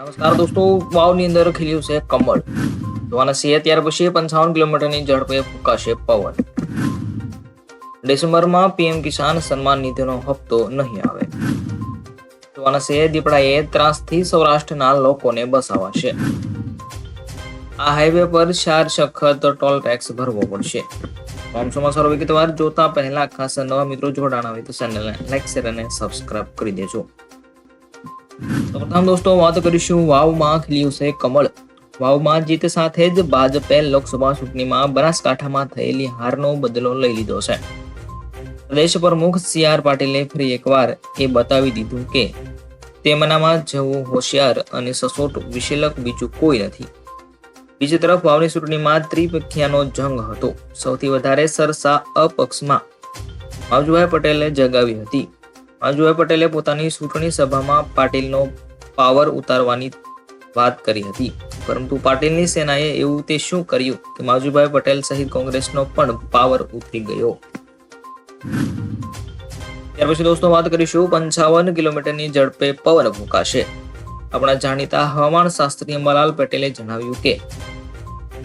નમસ્કાર દોસ્તો, વાવની અંદર ખીલ્યું છે કમળ. જોવાના છીએ ત્યાર પછી પંચાવન કિલોમીટરની ઝડપે ફૂંકાશે પવન. ડિસેમ્બરમાં પીએમ કિસાન સન્માન નિધિનો હપ્તો નહીં આવે. જોવાના છે દીપડાએ ત્રાસથી સૌરાષ્ટ્રના લોકોને બસાવાશે. આ હાઈવે પર ચાર સખત ટોલ ટેક્સ ભરવો પડશે. તમામ સમાચારો વિગતવાર જોતા પહેલા ખાસ નવા મિત્રો જોડાણ આવે તો ચેનલને લાઈક શેર અને સબસ્ક્રાઇબ કરી દેજો. તો પ્રથમ દોસ્તો વાત કરીશું વાવમાં ખીલ્યું છે કમળ. વાવમાં જીત સાથે જ ભાજપે લોકસભા ચૂંટણીમાં બનાસકાંઠામાં થયેલી હારનો બદલો લઈ લીધો છે. પ્રદેશ પ્રમુખ સી આર પાટીલે ફરી એકવાર એ બતાવી દીધું કે તેમનામાં જવું હોશિયાર અને સચોટ વિશેલક બીજું કોઈ નથી. બીજી તરફ વાવની ચૂંટણીમાં ત્રિપક્ષીયાનો જંગ હતો. સૌથી વધારે સરસા અપક્ષમાં. માવજુભાઈ પટેલે જગાવી હતી. માવજીભાઈ પટેલે પોતાની ચૂંટણી સભામાં પાટીલનો પાવર ઉતારવાની વાત કરી હતી. પરંતુ પાટીલની સેનાએ એવું તે શું કર્યું કે માજુભાઈ પટેલ સહિત કોંગ્રેસનો પણ પાવર ઉતરી ગયો? ત્યાર પછી દોસ્તો વાત કરીશું પંચાવન કિલોમીટરની ઝડપે પવન ફૂંકાશે. આપણા જાણીતા હવામાન શાસ્ત્રી અંબાલાલ પટેલે જણાવ્યું કે,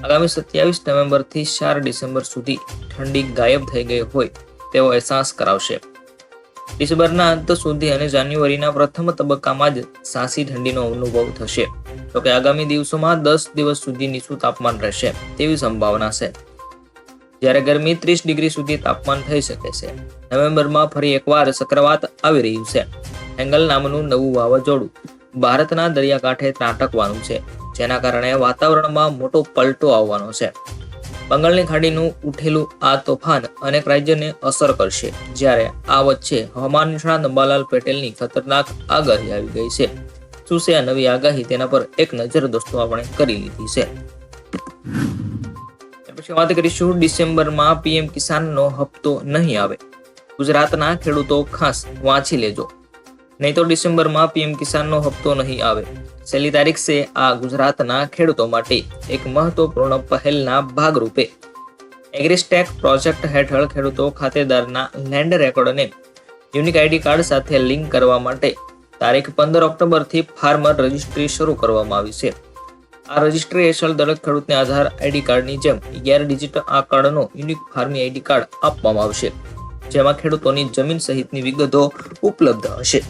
આગામી સત્યાવીસ નવેમ્બરથી ચાર ડિસેમ્બર સુધી ઠંડી ગાયબ થઈ ગઈ હોય તેવો અહેસાસ કરાવશે. ડિસેમ્બરના અંત સુધી અને જાન્યુઆરીના પ્રથમ તબક્કામાં જ સાસી ઠંડીનો અનુભવ થશે. જોકે આગામી દિવસોમાં દસ દિવસ સુધી નીચું તાપમાન રહેશે તેવી સંભાવના છે. જ્યારે ગરમી ત્રીસ ડિગ્રી સુધી તાપમાન થઈ શકે છે. નવેમ્બરમાં ફરી એકવાર ચક્રવાત આવી રહ્યું છે. એંગલ નામનું નવું વાવાઝોડું ભારતના દરિયાકાંઠે ત્રાટકવાનું છે. જેના કારણે વાતાવરણમાં મોટો પલટો આવવાનો છે. બંગાળની ખાડીનું ઉઠેલું આ તોફાન અનેક રાજ્યને અસર કરશે. જ્યારે આ વચ્ચે હવામાન નિષ્ણાત અંબાલાલ પટેલની ખતરનાક આગાહી આવી ગઈ છે. શું છે આ નવી આગાહી? તેના પર એક નજર દોસ્તો, આપણે કરી લીધી છે. પછી વાત કરીશું ડિસેમ્બરમાં પીએમ કિસાનનો હપ્તો નહીં આવે. ગુજરાતના ખેડૂતો ખાસ વાંચી લેજો. નહીં તો ડિસેમ્બરમાં પીએમ કિસાનનો હપ્તો નહીં આવે. છેલ્લી તારીખ છે આ ગુજરાતના ખેડૂતો માટે એક મહત્વપૂર્ણ પહેલના ભાગરૂપે. એગ્રીસ્ટેક પ્રોજેક્ટ હેઠળ ખેડૂતો ખાતેદારના લેન્ડ રેકોર્ડને યુનિક આઈડી કાર્ડ સાથે લિંક કરવા માટે તારીખ પંદર ઓક્ટોબરથી ફાર્મર રજિસ્ટ્રી શરૂ કરવામાં આવી છે. આ રજિસ્ટ્રી હેઠળ દરેક ખેડૂતને આધાર આઈડી કાર્ડની જેમ અગિયાર ડિજિટ આ કાર્ડનો યુનિક ફાર્મી આઈડી કાર્ડ આપવામાં આવશે, જેમાં ખેડૂતોની જમીન સહિતની વિગતો ઉપલબ્ધ હશે.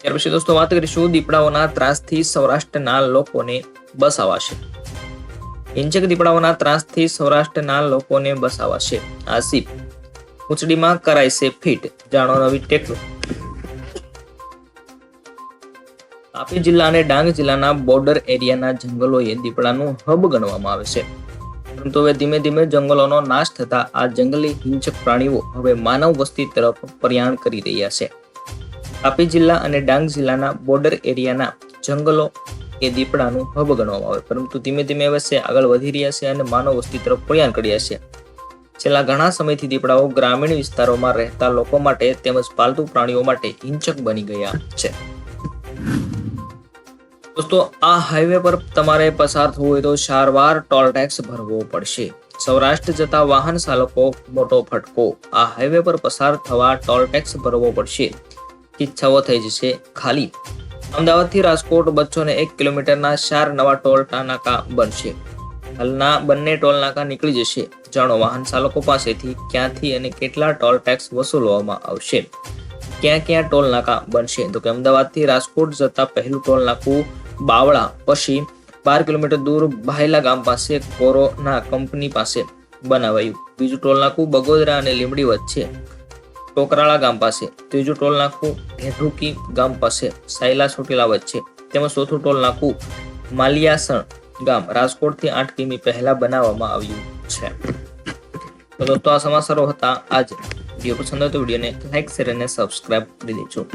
ત્યાર પછી દોસ્તો વાત કરીશું દીપડાઓના ત્રાસથી સૌરાષ્ટ્રના લોકોને બસાવાશે. હિંચક દીપડાઓના ત્રાસથી સૌરાષ્ટ્રના લોકોને બસાવાશે. આસિફ કરાય છે ફિટ, જાણો નવી ટેકનો તાપી જિલ્લા અને ડાંગ જિલ્લાના બોર્ડર એરિયાના જંગલોએ દીપડાનું હબ ગણવામાં આવે છે. પરંતુ હવે ધીમે ધીમે જંગલોનો નાશ થતા આ જંગલી હિંચક પ્રાણીઓ હવે માનવ વસ્તી તરફ પ્રયાણ કરી રહ્યા છે. તાપી જિલ્લા અને ડાંગ જિલ્લાના બોર્ડર એરિયાના જંગલો એ દીપડાનું હબ ગણવામાં આવે. પરંતુ ધીમે ધીમે હવે આગળ વધી રહ્યા છે અને માનવ વસ્તી તરફ પ્રયાણ કર્યા છે. છેલ્લા ઘણા સમયથી દીપડાઓ ગ્રામીણ વિસ્તારોમાં રહેતા લોકો માટે તેમજ પાલતુ પ્રાણીઓ માટે હિંચક બની ગયા છે. દોસ્તો, આ હાઈવે પર તમારે પસાર થવું હોય તો સારવાર ટોલ ટેક્સ ભરવો પડશે. સૌરાષ્ટ્ર જતા વાહન ચાલકો મોટો ફટકો. આ હાઈવે પર પસાર થવા ટોલ ટેક્સ ભરવો પડશે. ઈચ્છાઓ થઈ જશે ખાલી. અમદાવાદથી રાજકોટ બચ્ચોને એક કિલોમીટરના ચાર નવા ટોલ નાકા બનશે. હાલના બંને ટોલ નાકા નીકળી જશે. જાણો, વાહન ચાલકો પાસેથી ક્યાંથી અને કેટલા ટોલ ટેક્સ વસૂલવામાં આવશે? ક્યાં ક્યાં ટોલ નાકા બનશે? તો કે અમદાવાદથી રાજકોટ જતા પહેલું ટોલ નાકું બાવળા, પછી બાર કિલોમીટર દૂર ભાયલા ગામ પાસે કોરોના કંપની પાસે બનાવાયું. બીજું ટોલ નાકું બગોદરા અને લીમડી વચ્ચે. ટોકરાળા ગામ પાસે. ત્રીજું ટોલ નાકું ઢેઢુકી ગામ પાસે. સાયલા ચોટીલા વચ્ચે તેમજ ચોથું ટોલ નાકું માલિયાસણ ગામ રાજકોટથી આઠ કિમી પહેલા બનાવવામાં આવ્યું છે. તો દોસ્તો, આ સમાચારો હતા આજ. વીડિયો પસંદ હોય તો વિડીયોને લાઈક, શેર અને સબસ્ક્રાઇબ કરી દેજો.